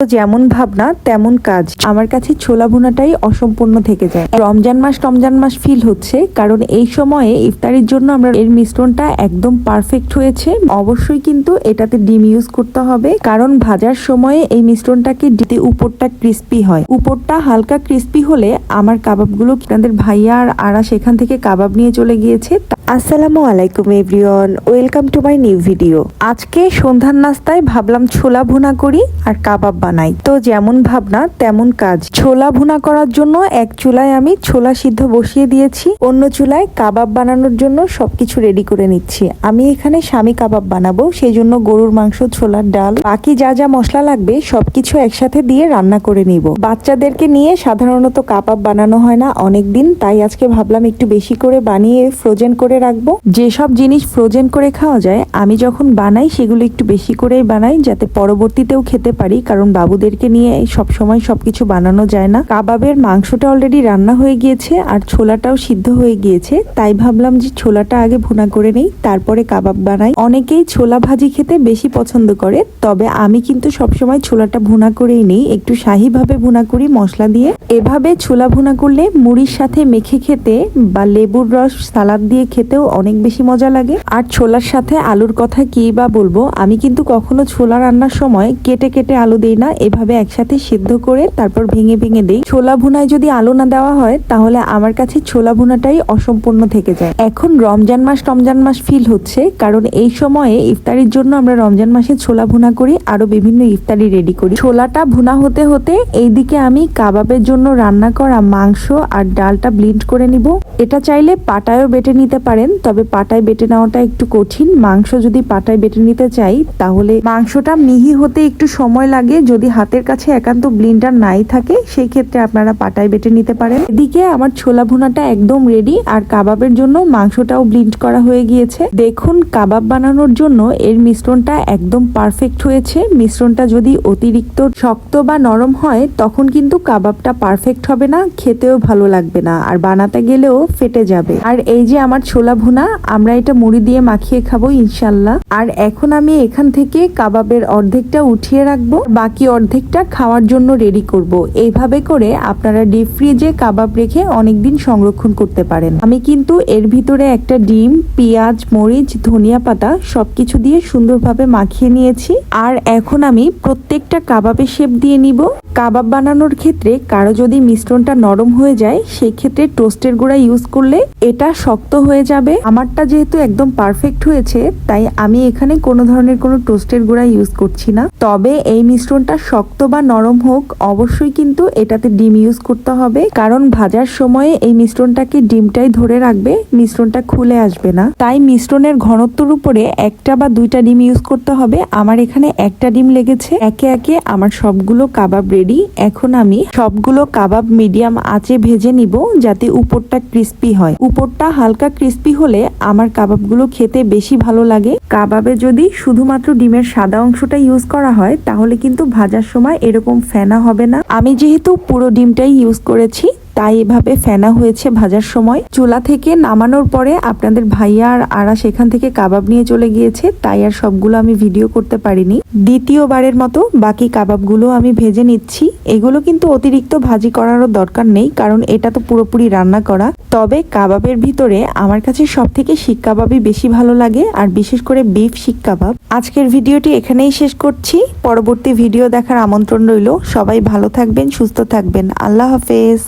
যেমন ভাবনা, তেমন কাজ। আমার কাছে ছোলা ভুনাটাই অসম্পূর্ণ থেকে যায়। রমজান মাস রমজান মাস ফিল হচ্ছে, কারণ এই সময়ে ইফতারির জন্য আমরা এর মিশ্রণটা একদম পারফেক্ট হয়েছে। অবশ্যই কিন্তু এটাতে ডিম ইউজ করতে হবে, কারণ ভাজার সময়ে এই মিশ্রণটাকে ডিতে উপরটা ক্রিস্পি হয়। উপরটা হালকা ক্রিস্পি হলে আমার কাবাবগুলো আপনাদের ভাইয়া আর আরা সেখান থেকে কাবাব নিয়ে চলে গিয়েছে। আসসালামু আলাইকুম everyone welcome to my new video আজকে সন্ধ্যার নাস্তায় ভাবলাম ছোলা ভুনা করি আর কাবাব বানাই। তো যেমন ভাবনা, তেমন কাজ। ছোলা ভুনা করার জন্য এক চুলায় আমি ছোলা সিদ্ধ বসিয়ে দিয়েছি। অন্য চুলায় কাবাব বানানোর জন্য সবকিছু রেডি করে নিচ্ছি। আমি এখানে স্বামী কাবাব বানাবো সেই জন্য গরুর মাংস, ছোলার ডাল, বাকি যা যা মশলা লাগবে সবকিছু একসাথে দিয়ে রান্না করে নিব। বাচ্চাদেরকে নিয়ে সাধারণত কাবাব বানানো হয় না অনেক দিন তাই আজকে ভাবলাম একটু বেশি করে বানিয়ে ফ্রোজেন করে রাখব। যেসব জিনিস ফ্রোজেন করে খাওয়া যায়, আমি যখন বানাই সেগুলো একটু বেশি করেই বানাই, যাতে পরবর্তীতেও খেতে পারি, কারণ বাবুদেরকে নিয়ে সব সময় সবকিছু বানানো যায় না। কাবাবের মাংসটা অলরেডি রান্না হয়ে গিয়েছে আর ছোলাটাও সিদ্ধ হয়ে গিয়েছে। তাই ভাবলাম যে ছোলাটা আগে ভুনা করে নেই, তারপরে কাবাব বানাই। অনেকেই ছোলা ভাজি খেতে বেশি পছন্দ করে, তবে আমি কিন্তু সবসময় ছোলাটা ভুনা করেই নেই। একটু শাহি ভাবে ভুনা করি মশলা দিয়ে। এভাবে ছোলা ভুনা করলে মুড়ির সাথে মেখে খেতে বা লেবুর রস, সালাদ দিয়ে খেতেও অনেক বেশি মজা লাগে। আর ছোলার সাথে আলুর কথা কি বা বলব, আমি কিন্তু কখনো ছোলা রান্নার সময় কেটে কেটে আলু দেই না। এভাবে একসাথে সিদ্ধ করে তারপর ভেঙে ভেঙে দেই। ছোলা ভুনায় যদি আলু না দেওয়া হয়, তাহলে আমার কাছে ছোলা ভুনাটাই অসম্পূর্ণ থেকে যায়। এখন রমজান মাস রমজান মাস ফিল হচ্ছে, কারণ এই সময়ে ইফতারির জন্য আমরা রমজান মাসে ছোলা ভুনা করি, আরও বিভিন্ন ইফতারি রেডি করি। ছোলাটা ভুনা হতে হতে এইদিকে আমি কাবাবের জন্য রান্না করা মাংস আর ডালটা ব্লিন্ড করে নিব। এটা চাইলে পাটায়ও বেটে নিতে পারেন, তবে পাটায় বেটে নেওয়াটা একটু কঠিন। মাংস যদি পাটায় বেটে নিতে চাই, তাহলে মাংসটা মিহি হতে একটু সময় লাগে যদি হাতের কাছে একান্ত ব্লিন্ডার নাই থাকে, সেই ক্ষেত্রে আপনারা পাটায় বেটে নিতে পারেন। এদিকে আমার ছোলা ভুনাটা একদম রেডি আর কাবাবের জন্য মাংসটাও ব্লিন্ড করা হয়ে গিয়েছে। দেখুন, কাবাব বানানোর জন্য এর মিশ্রণটা একদম পারফেক্ট হয়েছে। মিশ্রণটা যদি অতিরিক্ত শক্ত বা নরম হয়, তখন কিন্তু কাবাবটা পারফেক্ট হবে না, খেতেও ভালো লাগবে না, আর বানাতে গেলেও ফেটে যাবে। আর এই যে আমার ছোলা ভুনা, আমরা এটা মুড়ি দিয়ে মাখিয়ে খাব ইনশাল্লাহ আর এখন আমি এখান থেকে কাবাবের অর্ধেকটা উঠিয়ে রাখব। বাকি অর্ধেকটা খাওয়ার জন্য রেডি করব। এইভাবে করে আপনারা ডিপ ফ্রিজে কাবাব রেখে অনেকদিন সংরক্ষণ করতে পারেন। আমি কিন্তু এর ভিতরে একটা ডিম, পেঁয়াজ, মরিচ, ধনিয়া পাতা সবকিছু দিয়ে সুন্দরভাবে মাখিয়ে নিয়েছি। আর এখন আমি প্রত্যেকটা কাবাবে শেপ দিয়ে নিব। কাবাব বানানোর ক্ষেত্রে কারও যদি মিশ্রণটা নরম হয়ে যায় সেই ক্ষেত্রে টোস্টের গুঁড়া ইউজ করলে এটা শক্ত হয়ে যাবে। আমারটা যেহেতু একদম পারফেক্ট হয়েছে, তাই আমি এখানে কোনো ধরনের কোনো টোস্টের গুঁড়া ইউজ করছি না। তবে এই মিশ্রণটা শক্ত বা নরম হোক, অবশ্যই কিন্তু এটাতে ডিম ইউজ করতে হবে। কারণ ভাজার সময়ে এই মিশ্রণটাকে ডিমটাই ধরে রাখবে, মিশ্রণটা খুলে আসবে না। তাই মিশ্রণের ঘনত্বর উপরে একটা বা দুইটা ডিম ইউজ করতে হবে। আমার এখানে একটা ডিম লেগেছে। একে একে আমার সবগুলো কাবাব রেডি এখন আমি সবগুলো কাবাব মিডিয়াম আঁচে ভেজে নিব যাতে উপরটা ক্রিস্পি হয়। উপরটা হালকা ক্রিস্পি হলে আমার কাবাবগুলো খেতে বেশি ভালো লাগে। কাবাবে যদি শুধুমাত্র ডিমের সাদা অংশটা ইউজ করা হয়, তাহলে কিন্তু ভাজার সময় এরকম ফেনা হবে না। আমি যেহেতু পুরো ডিমটাই ইউজ করেছি তাই এভাবে ফেনা হয়েছে ভাজার সময়। চুলা থেকে নামানোর পরে আপনাদের ভাইয়া আর আরা সেখান থেকে কাবাব নিয়ে চলে গিয়েছে, তাই আর সবগুলো আমি ভিডিও করতে পারিনি। দ্বিতীয়বারের মতো বাকি কাবাবগুলো আমি ভেজে নিচ্ছি। এগুলো কিন্তু অতিরিক্ত ভাজি করারও দরকার নেই, কারণ এটা তো পুরোপুরি রান্না করা। তবে কাবাবের ভিতরে আমার কাছে সব থেকে শিক কাবাবই বেশি ভালো লাগে, আর বিশেষ করে বিফ শিক কাবাব। আজকের ভিডিওটি এখানেই শেষ করছি। পরবর্তী ভিডিও দেখার আমন্ত্রণ রইল। সবাই ভালো থাকবেন, সুস্থ থাকবেন। আল্লাহ হাফেজ।